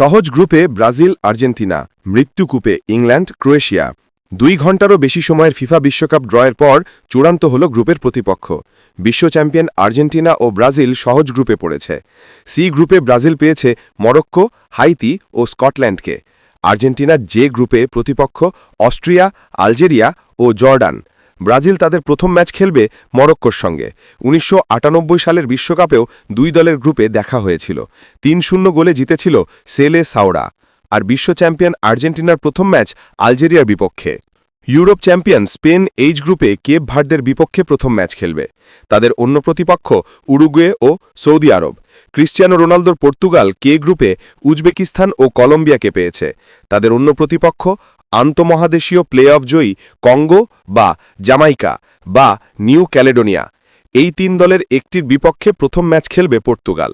সহজ গ্রুপে Brazil, Argentina মৃত্যুকূপে ইংল্যান্ড, ক্রোয়েশিয়া। দুই ঘন্টারও বেশি সময়ের ফিফা বিশ্বকাপ ড্রয়ের পর চূড়ান্ত হল গ্রুপের প্রতিপক্ষ। বিশ্ব চ্যাম্পিয়ন আর্জেন্টিনা ও ব্রাজিল সহজ গ্রুপে পড়েছে। সি গ্রুপে ব্রাজিল পেয়েছে মরক্কো, হাইতি ও স্কটল্যান্ডকে। আর্জেন্টিনার যে গ্রুপে প্রতিপক্ষ অস্ট্রিয়া, আলজেরিয়া ও জর্ডান। ব্রাজিল তাদের প্রথম ম্যাচ খেলবে মরক্কোর সঙ্গে। উনিশশো আটানব্বই সালের বিশ্বকাপেও দুই দলের গ্রুপে দেখা হয়েছিল। তিন শূন্য গোলে জিতেছিল সেলে সাওরা। আর বিশ্ব চ্যাম্পিয়ন আর্জেন্টিনার প্রথম ম্যাচ আলজেরিয়ার বিপক্ষে। ইউরোপ চ্যাম্পিয়ন স্পেন এইচ গ্রুপে কেপ ভার্দের বিপক্ষে প্রথম ম্যাচ খেলবে। তাদের অন্য প্রতিপক্ষ উরুগুয়ে ও সৌদি আরব। ক্রিস্টিয়ানো রোনালদোর পর্তুগাল কে গ্রুপে উজবেকিস্তান ও কলম্বিয়াকে পেয়েছে। তাদের অন্য প্রতিপক্ষ আন্তমহাদেশীয় প্লে অফ জয়ী কঙ্গো বা জামাইকা বা নিউ ক্যালেডোনিয়া। এই তিন দলের একটির বিপক্ষে প্রথম ম্যাচ খেলবে পর্তুগাল।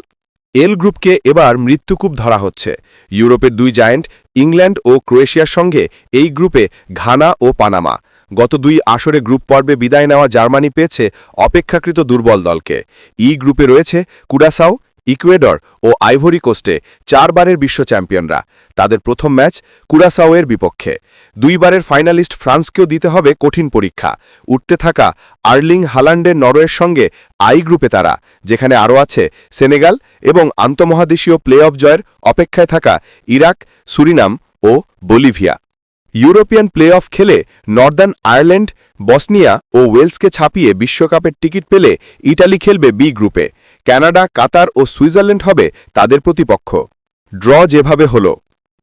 এল গ্রুপকে এবার মৃত্যুকূপ ধরা হচ্ছে। ইউরোপের দুই জায়েন্ট ইংল্যান্ড ও ক্রোয়েশিয়ার সঙ্গে এই গ্রুপে ঘানা ও পানামা। গত দুই আসরে গ্রুপ পর্বে বিদায় নেওয়া জার্মানি পেয়েছে অপেক্ষাকৃত দুর্বল দলকে। ই গ্রুপে রয়েছে কুডাসাও ইকুয়েডর ও আইভরি কোস্টে চারবারের বিশ্ব চ্যাম্পিয়নরা। তাদের প্রথম ম্যাচ কুরাসাওয়ের বিপক্ষে। দুইবারের ফাইনালিস্ট ফ্রান্সকেও দিতে হবে কঠিন পরীক্ষা। উঠতে থাকা আর্লিং হালান্ডের নরওয়ের সঙ্গে আই গ্রুপে তারা, যেখানে আরও আছে সেনেগাল এবং আন্তমহাদেশীয় প্লে অফ জয়ের অপেক্ষায় থাকা ইরাক, সুরিনাম ও বলিভিয়া। ইউরোপিয়ান প্লে অফ খেলে নর্দার্ন আয়ারল্যান্ড, বসনিয়া ও ওয়েলসকে ছাপিয়ে বিশ্বকাপের টিকিট পেলে ইটালি খেলবে বি গ্রুপে। কানাডা, কাতার ও সুইজারল্যান্ড হবে তাদের প্রতিপক্ষ। ড্র যেভাবে হল।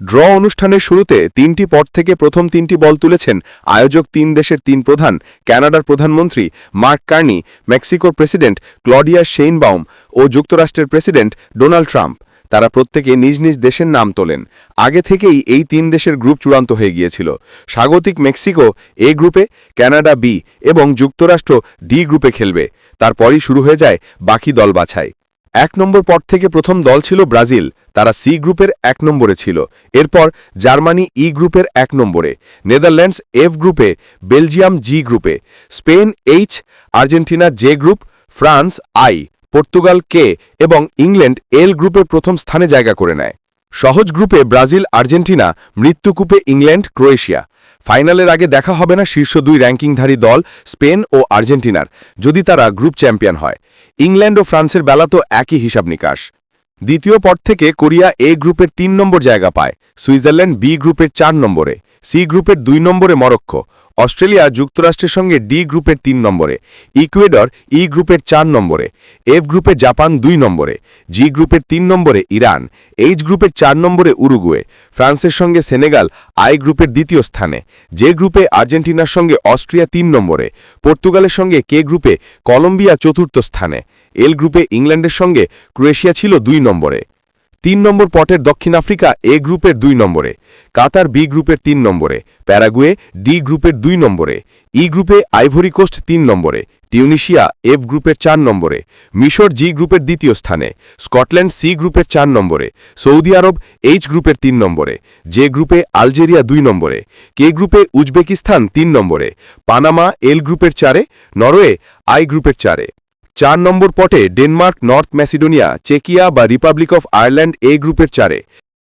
ড্র অনুষ্ঠানের শুরুতে তিনটি পট থেকে প্রথম তিনটি বল তুলেছেন আয়োজক তিন দেশের তিন প্রধান ক্যানাডার প্রধানমন্ত্রী মার্ক কার্নি, মেক্সিকোর প্রেসিডেন্ট ক্লডিয়া শেইনবাউম ও যুক্তরাষ্ট্রের প্রেসিডেন্ট ডোনাল্ড ট্রাম্প। তারা প্রত্যেকে নিজ নিজ দেশের নাম তোলেন। আগে থেকেই এই তিন দেশের গ্রুপ চূড়ান্ত হয়ে গিয়েছিল। স্বাগতিক মেক্সিকো এ গ্রুপে কানাডা বি এবং যুক্তরাষ্ট্র ডি গ্রুপে খেলবে। তারপরই শুরু হয়ে যায় বাকি দল বাছাই। এক নম্বর পর থেকে প্রথম দল ছিল ব্রাজিল। তারা সি গ্রুপের এক নম্বরে ছিল। এরপর জার্মানি ই গ্রুপের এক নম্বরে, নেদারল্যান্ডস এফ গ্রুপে, বেলজিয়াম জি গ্রুপে, Spain H, Argentina J group, France I. Portugal, K এবং ইংল্যান্ড এল গ্রুপের প্রথম স্থানে জায়গা করে নেয়। সহজ গ্রুপে ব্রাজিল, আর্জেন্টিনা মৃত্যুকূপে ইংল্যান্ড, ক্রোয়েশিয়া। ফাইনালের আগে দেখা হবে না শীর্ষ দুই র্যাঙ্কিংধারী দল, স্পেন ও আর্জেন্টিনার, যদি তারা গ্রুপ চ্যাম্পিয়ন হয়। ইংল্যান্ড ও ফ্রান্সের বেলা তো একই হিসাব নিকাশ। দ্বিতীয় পট থেকে কোরিয়া এ গ্রুপের তিন নম্বর জায়গা পায়, সুইজারল্যান্ড বি গ্রুপের চার নম্বরে। সি গ্রুপের দুই নম্বরে মরক্কো, অস্ট্রেলিয়া যুক্তরাষ্ট্রের সঙ্গে ডি গ্রুপের তিন নম্বরে, ইকুয়েডর ই গ্রুপের চার নম্বরে, এফ গ্রুপে জাপান দুই নম্বরে, জি গ্রুপের তিন নম্বরে ইরান, এইচ গ্রুপের চার নম্বরে উরুগুয়ে, ফ্রান্সের সঙ্গে সেনেগাল আই গ্রুপের দ্বিতীয় স্থানে যে গ্রুপে আর্জেন্টিনার সঙ্গে অস্ট্রিয়া তিন নম্বরে, পর্তুগালের সঙ্গে কে গ্রুপে কলম্বিয়া চতুর্থ স্থানে, এল গ্রুপে ইংল্যান্ডের সঙ্গে ক্রোয়েশিয়া ছিল দুই নম্বরে। তিন নম্বর পটের দক্ষিণ আফ্রিকা, এ গ্রুপের দুই নম্বরে। কাতার, বি গ্রুপের তিন নম্বরে। প্যারাগুয়ে, ডি গ্রুপের দুই নম্বরে। ই গ্রুপে, আইভরি কোস্ট তিন নম্বরে। টিউনিশিয়া, এফ গ্রুপের চার নম্বরে। মিশর, জি গ্রুপের দ্বিতীয় স্থানে। স্কটল্যান্ড, সি গ্রুপের চার নম্বরে। সৌদি আরব, এইচ গ্রুপের তিন নম্বরে। জে গ্রুপে, আলজেরিয়া দুই নম্বরে। কে গ্রুপে, উজবেকিস্তান তিন নম্বরে। পানামা, এল গ্রুপের চারে। নরওয়ে, আই গ্রুপের চারে। চার নম্বর পটে ডেনমার্ক নর্থ ম্যাসিডোনিয়া চেকিয়া বা রিপাবলিক অফ আয়ারল্যান্ড এ গ্রুপের চারে।